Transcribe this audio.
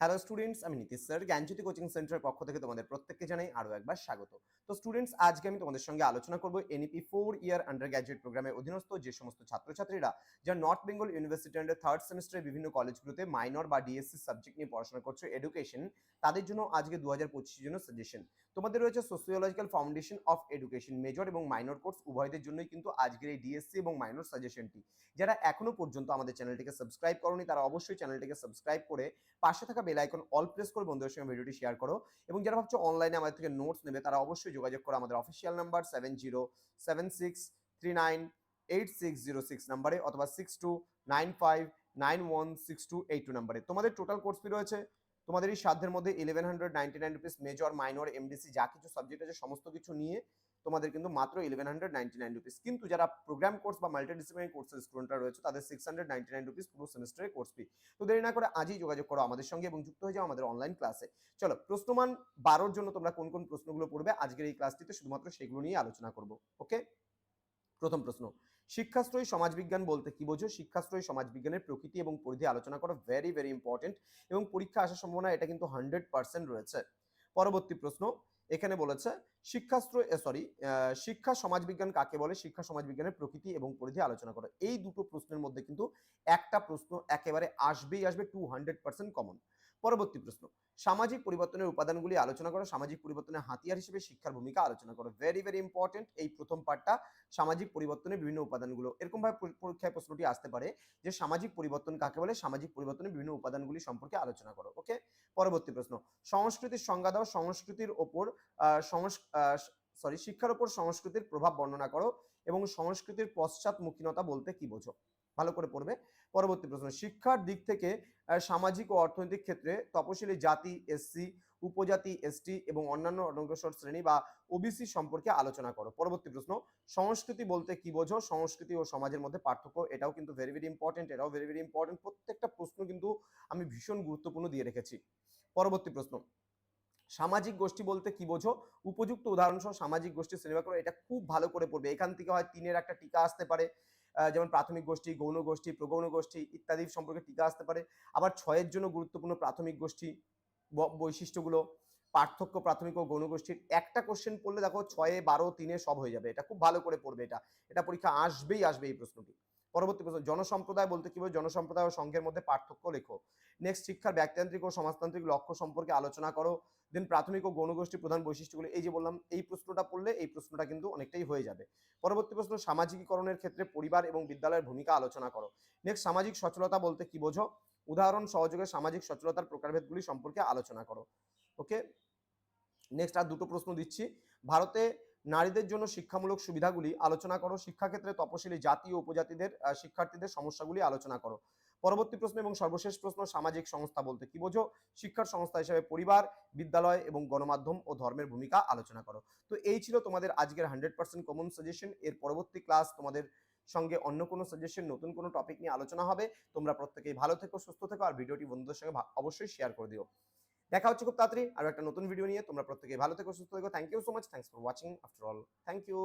Hello students আমি Nitish sir জ্ঞানজ্যোতি coaching সেন্টারের পক্ষ থেকে তোমাদের প্রত্যেককে জানাই আরও একবার স্বাগত। তো স্টুডেন্টস আজকে আমি তোমাদের সঙ্গে আলোচনা করব NEP four year undergraduate প্রোগ্রামের অধীনস্থ যে সমস্ত ছাত্রছাত্রীরা যারা North Bengal University under third সেমিস্টারের বিভিন্ন কলেজগুলোতে মাইনর বা ডিএসসি সাবজেক্ট নিয়ে পড়াশোনা করছ এডুকেশন তাদের জন্য আজকে দু হাজার পঁচিশের জন্য সাজেশন তোমাদের রয়েছে sociological foundation of education major এবং মাইনর কোর্স উভয়দের জন্যই কিন্তু আজকের এই ডিএসসি এবং মাইনর সাজেশনটি যারা এখনও পর্যন্ত আমাদের চ্যানেলটিকে সাবস্ক্রাইব করনি, তারা অবশ্যই চ্যানেলটিকে সাবস্ক্রাইব করে পাশে থাকা বেল আইকন অল প্রেস করে, বন্ধুদের সঙ্গে ভিডিওটি শেয়ার করো এবং যারা ভাবছ অনলাইনে আমাদের থেকে নোটস নেবে, তারা অবশ্যই যোগাযোগ করো আমাদের official number seven zero seven six three nine eight six zero six নাম্বারে অথবা six two nine five nine one six two eight two নাম্বারে তোমাদের টোটাল কোর্স ফি রয়েছে তোমাদের এই সাধ্যের মধ্যে eleven hundred ninety nine rupees major minor MDC যা কিছু সাবজেক্ট আছে, সমস্ত কিছু নিয়ে তোমাদের কিন্তু মাত্র eleven hundred ninety nine rupees কিন্তু যারা প্রোগ্রাম কোর্স বা মাল্টিডিসিপ্লিনারি কোর্সের স্টুডেন্টরা রয়েছে, তাদের six hundred ninety nine rupees পুরো সেমিস্টারের কোর্স ফি তো দেরি না করে আজই যোগাযোগ করো আমাদের সঙ্গে এবং যুক্ত হয়ে যাও আমাদের অনলাইন ক্লাসে চলো, প্রশ্নমান বারোর জন্য তোমরা কোন কোন প্রশ্নগুলো পড়বে? আজকের এই ক্লাসটিতে শুধুমাত্র সেগুলো নিয়ে আলোচনা করব ওকে প্রথম প্রশ্ন শিক্ষাশ্রয়ী সমাজবিজ্ঞান বলতে কি বোঝো? শিক্ষাশ্রয়ী সমাজবিজ্ঞানের প্রকৃতি এবং পরিধি আলোচনা করা ভেরি ভেরি ইম্পর্টেন্ট এবং পরীক্ষা আসার সম্ভাবনা এটা কিন্তু হান্ড্রেড পার্সেন্ট রয়েছে। পরবর্তী প্রশ্ন এখানে বলেছে শিক্ষাশ্রয় সরি শিক্ষা সমাজবিজ্ঞান কাকে বলে? শিক্ষা সমাজবিজ্ঞানের প্রকৃতি এবং পরিধি আলোচনা করো। এই দুটো প্রশ্নের মধ্যে কিন্তু একটা প্রশ্ন একেবারে আসবেই আসবে টু হান্ড্রেড পার্সেন্ট কমন পরবর্তী প্রশ্ন, সামাজিক পরিবর্তনের উপাদানগুলি আলোচনা করো, সামাজিক পরিবর্তনের হাতিয়ার হিসেবে শিক্ষার ভূমিকা আলোচনা করো। ভেরি ভেরি ইম্পর্টেন্ট এই প্রথম পার্টটা সামাজিক পরিবর্তনের বিভিন্ন উপাদানগুলো। এরকম ভাবে পরীক্ষায় প্রশ্নটি আসতে পারে যে সামাজিক পরিবর্তন কাকে বলে? সামাজিক পরিবর্তনের বিভিন্ন উপাদানগুলি সম্পর্কে আলোচনা করো ওকে পরবর্তী প্রশ্ন, সংস্কৃতির সংজ্ঞা দাও, সংস্কৃতির ওপর সরি শিক্ষার ওপর সংস্কৃতির প্রভাব বর্ণনা করো এবং সংস্কৃতির পশ্চাৎমুখীনতা বলতে কি বোঝো? ভালো করে পড়বে। পরবর্তী প্রশ্ন, শিক্ষার দিক থেকে সামাজিক ও অর্থনৈতিক ক্ষেত্রে তপশিলি জাতি এসসি উপজাতি এসটি এবং অন্যান্য অনগ্রসর শ্রেণি বা ওবিসি সম্পর্কে আলোচনা করো। পরবর্তী প্রশ্ন, সংস্কৃতি বলতে কি বোঝো? সংস্কৃতি ও সমাজের মধ্যে পার্থক্য, এটাও কিন্তু ভেরি ভেরি ইম্পর্টেন্ট এটাও ভেরি ভেরি ইম্পর্টেন্ট প্রত্যেকটা প্রশ্ন কিন্তু আমি ভীষণ গুরুত্বপূর্ণ দিয়ে রেখেছি। পরবর্তী প্রশ্ন সামাজিক গোষ্ঠী বলতে কি বোঝো? উপযুক্ত উদাহরণ সহ সামাজিক গোষ্ঠী শ্রেণীভাগ করো, এটা খুব ভালো করে পড়বে। এখান থেকে হয় তিনের একটা টিকা আসতে পারে যেমন প্রাথমিক গোষ্ঠী, গৌণ গোষ্ঠী, প্রগৌণ গোষ্ঠী ইত্যাদি সম্পর্কে টিকা আসতে পারে। আবার ছয়ের জন্য গুরুত্বপূর্ণ প্রাথমিক গোষ্ঠী বৈশিষ্ট্যগুলো, পার্থক্য প্রাথমিক ও গৌণ গোষ্ঠীর। একটা কোশ্চেন পড়লে দেখো ছয়ে, বারো, তিনে সব হয়ে যাবে। এটা খুব ভালো করে পড়বে এটা। এটা পরীক্ষা আসবেই আসবে এই প্রশ্নটি। পরবর্তী প্রশ্ন, জনসম্প্রদায় বলতে কি বলব জনসম্প্রদায় ও সংঘের মধ্যে পার্থক্য লেখো। নেক্সট শিক্ষার ব্যক্তিতান্ত্রিক ও সমাজতান্ত্রিক লক্ষ্য সম্পর্কে আলোচনা করো। দেন প্রাথমিক ও গৌণগোষ্ঠীর প্রধান বৈশিষ্ট্যগুলো, এই যে বললাম, এই প্রশ্নটা পড়লে এই প্রশ্নটা কিন্তু অনেকটাই হয়ে যাবে। পরবর্তী প্রশ্ন, সামাজিকীকরণের ক্ষেত্রে পরিবার এবং বিদ্যালয়ের ভূমিকা আলোচনা করো। নেক্সট সামাজিক সচলতা বলতে কি বোঝো? উদাহরণ সহযোগে সামাজিক সচলতার প্রকারভেদগুলি সম্পর্কে আলোচনা করো। ওকে নেক্সট আর দুটো প্রশ্ন দিচ্ছি। ভারতে নারীদের জন্য শিক্ষামূলক সুবিধাগুলি আলোচনা করো। শিক্ষাক্ষেত্রে তপশিলি জাতি ও উপজাতিদের শিক্ষার্থীদের সমস্যাগুলি আলোচনা করো। পরবর্তী প্রশ্ন এবং সর্বশেষ প্রশ্ন, সামাজিক সংস্থা বলতে কি বোঝো? শিক্ষার সংস্থা হিসেবে পরিবার, বিদ্যালয় এবং গণমাধ্যম ও ধর্মের ভূমিকা আলোচনা করো। তো এই ছিল তোমাদের আজকের হান্ড্রেড পার্সেন্ট কমন সাজেশন এর পরবর্তী ক্লাস তোমাদের সঙ্গে অন্য কোনো সাজেশন নতুন কোনো টপিক নিয়ে আলোচনা হবে। তোমরা প্রত্যেকেই ভালো থেকো, সুস্থ থেকো আর ভিডিওটি বন্ধুদের সঙ্গে অবশ্যই শেয়ার করে দিও। দেখা হচ্ছে খুব তাড়াতাড়ি আর একটা নতুন ভিডিও নিয়ে। তোমরা প্রত্যেকেই ভালো থেকো, সুস্থ থেকো। Thank you so much thanks for watching after all thank you